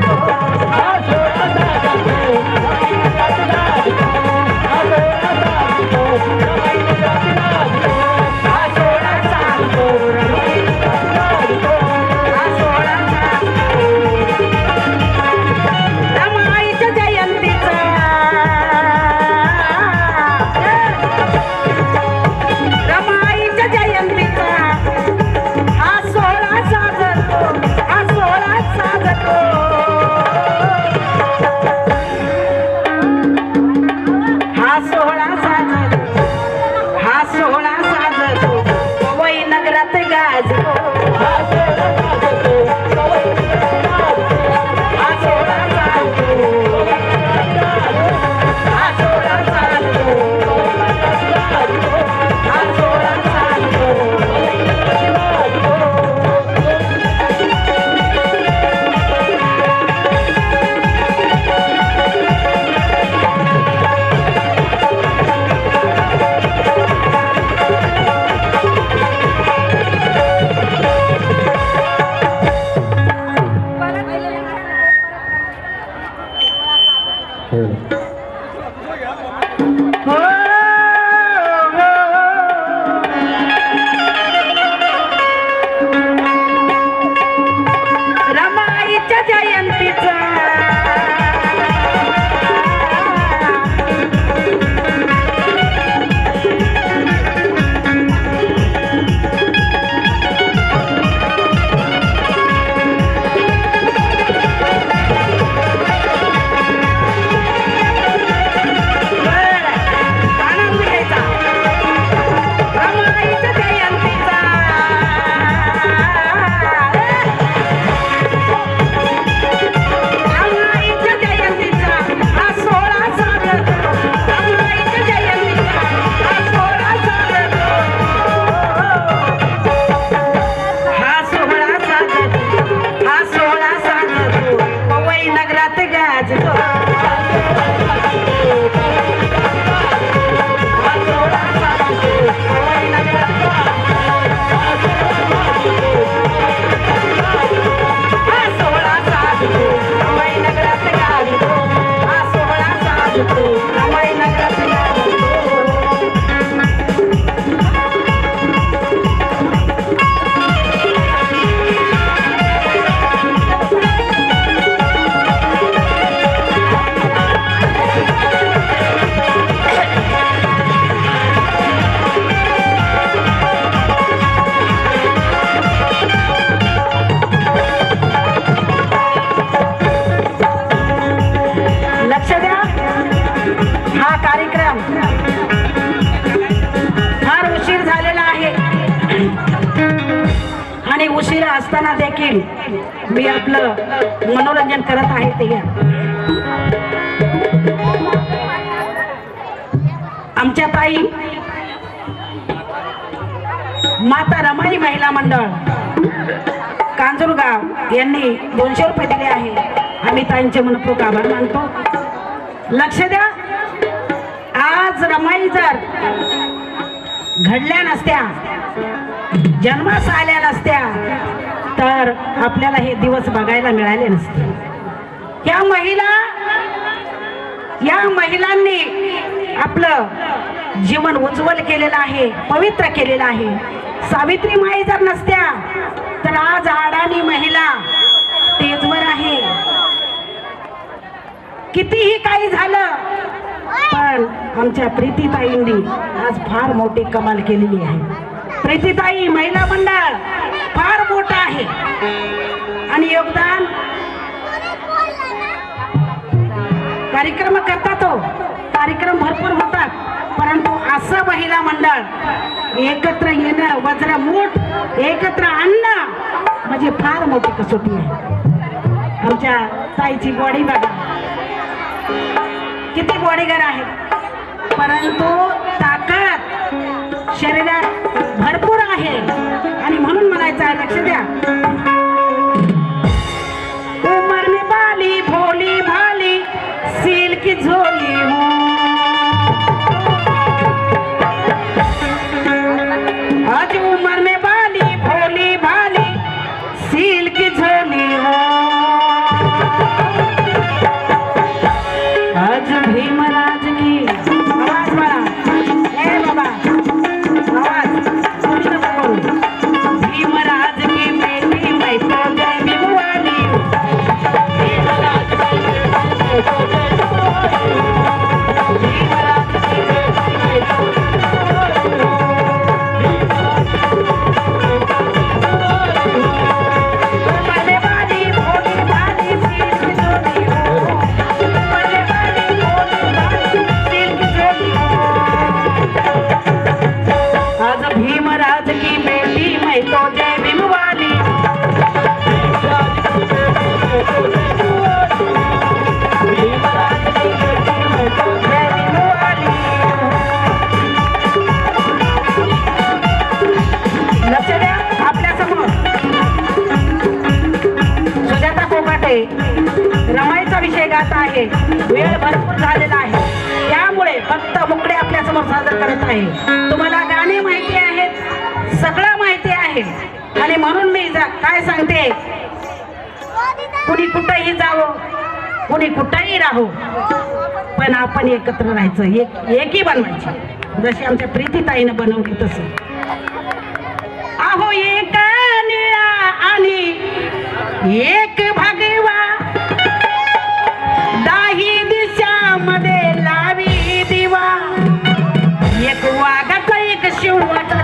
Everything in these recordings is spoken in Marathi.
Thank. असताना देखील मी आपलं मनोरंजन करत आहे ते आमच्या ताई माता रमाई महिला मंडळ कांजूरगाव यांनी दोनशे रुपये दिले आहे. आम्ही ताईंचे मनपूर्वक आभार मानतो. लक्ष द्या. आज रमाई जर घडल्या नसत्या जन्मास आल्या नसत्या तर आपल्याला हे दिवस बघायला मिळाले नसते. या महिला या महिलांनी आपलं जीवन उज्ज्वल केलेलं आहे पवित्र केलेलं आहे. सावित्री माई जर नसत्या तर आज अडाणी महिला तेजवर आहे. कितीही काही झालं पण आमच्या प्रीतीताईंनी आज फार मोठी कमाल केलेली आहे. प्रीतीताई महिला मंडळ फार मोठं आहे. आणि योगदान कार्यक्रम करतात तो कार्यक्रम भरपूर होतात. परंतु असं महिला मंडळ एकत्र येणं वज्र मूठ एकत्र आणणं म्हणजे फार मोठी कसोटी आहे. आमच्या ताईची बॉडी बघा. किती बॉडीगार आहेत. परंतु ताकद शरीरात भरपूर आहे. आणि म्हणून म्हणायचं आहे लक्ष द्या. उमर में बाली भोली भाली सील की झोली हो. काय सांगते? कुणी कुठंही जावो कुणी कुठंही राहू पण आपण एकत्र राहायचं. एक एकी बनवायची. जशी आमच्या प्रीतीताईनं बनवली तसं. अहो एक निळा आणि एक भगवा. दाही दिशामध्ये लावी दिवा. एक वाघाचा एक शिवचा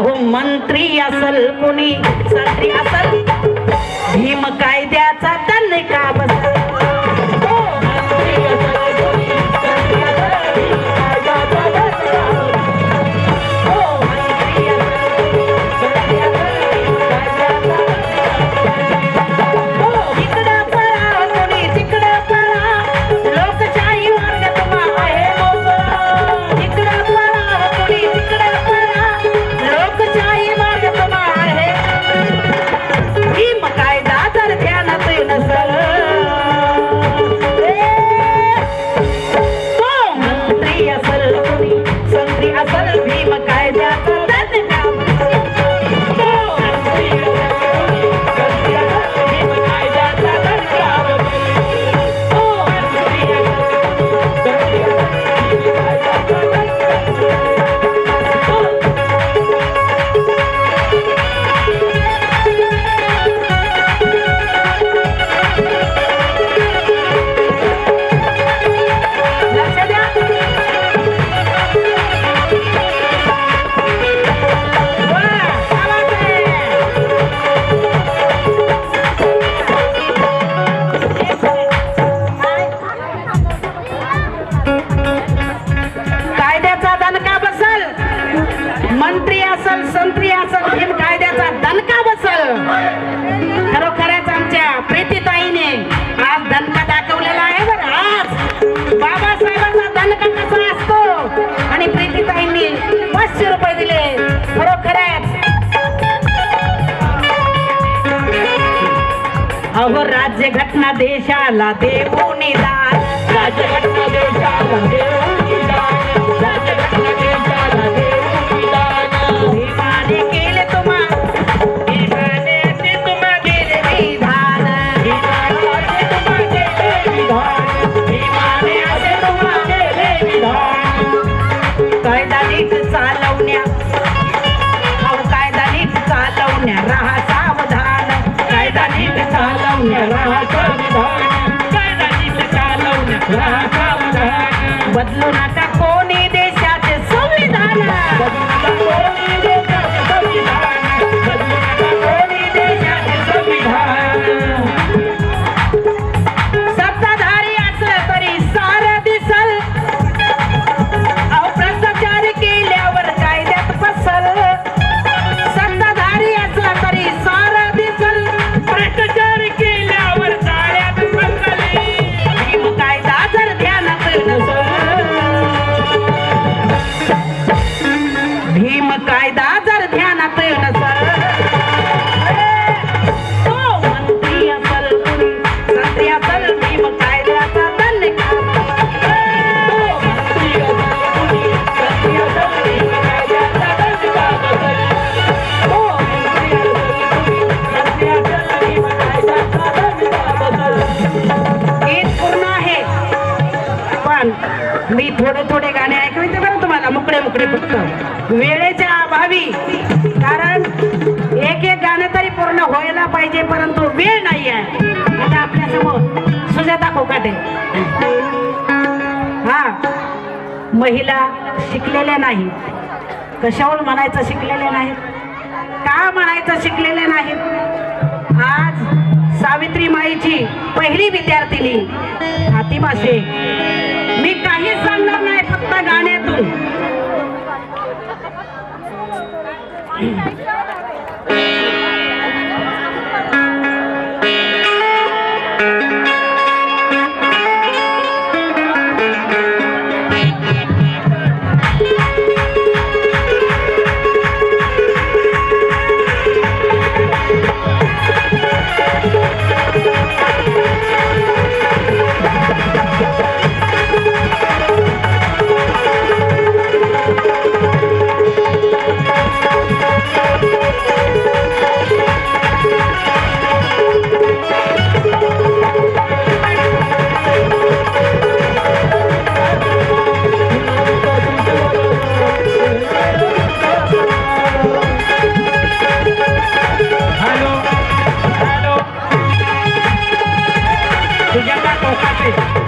अहो मंत्री असल मुनी संत्री असल? भीम कायद्याचा त्यांनी का बसा देशाला देऊन दार राजहट्ट देशाला देऊन মোনাটা কো पाहिजे परंतु वेळ नाही आहे आता आपल्यासमोर सुजाता कोकाटे. हा. महिला शिकलेल्या नाहीत. कशावर म्हणायचं शिकलेले नाहीत? का म्हणायचं शिकलेले नाहीत? आज सावित्री माईची पहिली विद्यार्थिनी फातिमा शेख. मी काही सांगणार नाही फक्त गाण्यातून. Sejata kau kasih.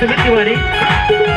Submit your buddy.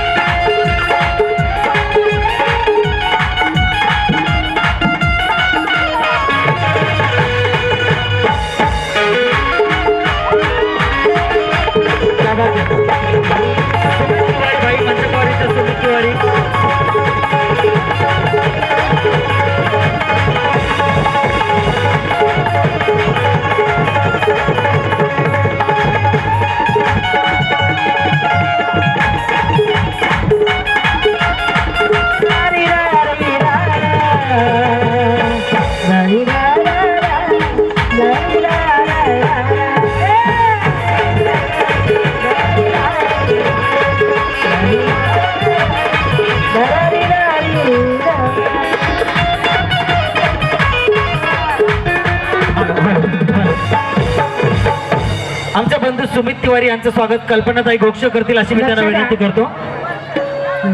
यांचं स्वागत कल्पनाताई घोष करतील अशी मी त्यांना विनंती करतो.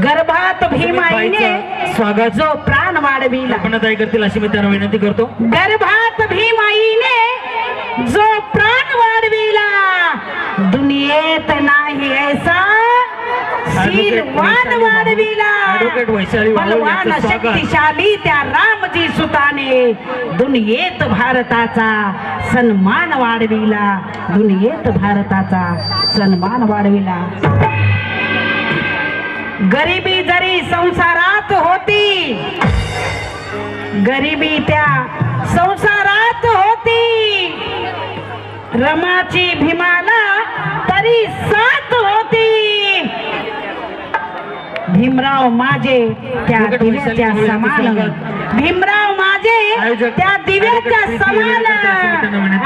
गर्भात भीमाईने स्वागत. जो प्राण वाढविला. कल्पनाताई करतील अशी मी त्यांना विनंती करतो. गर्भात भीमाईने जो प्राण वाढविला दुनियेत नाही ऐसा शीलवान वाढविला बलवान. शक्तिशाली त्या रामजी सुताने दुनियेत भारताचा सन्मान वाढविला. दुनियेत भारताचा सन्मान वाढविला. गरिबी जरी संसारात होती गरिबी त्या संसारात होती रमाची भीमाला तरी साथ होती. भीमराव माझे त्या दिव्याच्या समान. भीमराव माझे त्या दिव्याच्या समान.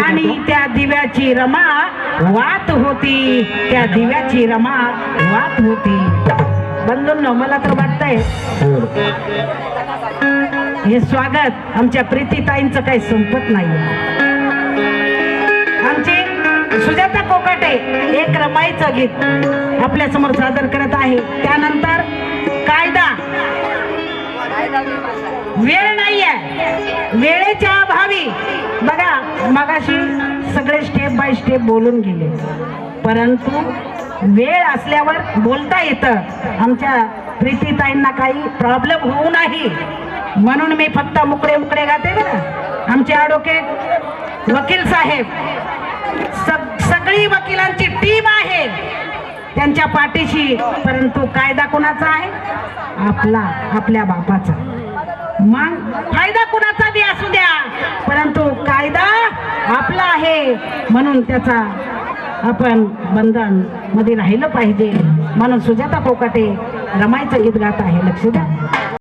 आणि त्या दिव्याची रमा वात होती. त्या दिव्याची रमा वात होती. बंधूंनो मला तर वाटतंय हे स्वागत आमच्या प्रीतीताईंचं काही संपत नाही सुजाता कोकाटे एक रमाईचं गीत आपल्यासमोर सादर करत आहे. त्यानंतर कायदा. वेळ नाहीये. वेळेच्या अभावी. बघा मगाशी सगळे स्टेप बाय स्टेप बोलून गेले. परंतु वेळ असल्यावर बोलता येतं. आमच्या प्रीतीताईंना काही प्रॉब्लेम होऊ नाही. म्हणून मी फक्त मुकडे मुकडे गाते ना आमचे ॲडव्होकेट वकील साहेब सगळी वकिलांची टीम आहे. त्यांच्या पाठीशी परंतु कायदा कोणाचा आहे? आपला आपल्या बापाचा. मग फायदा कुणाचा बी असू द्या परंतु कायदा आपला आहे. म्हणून त्याचा आपण बंधनमध्ये राहिलं पाहिजे. म्हणून सुजाता कोकाटे रमाईचं गीत गात आहे. लक्ष द्या.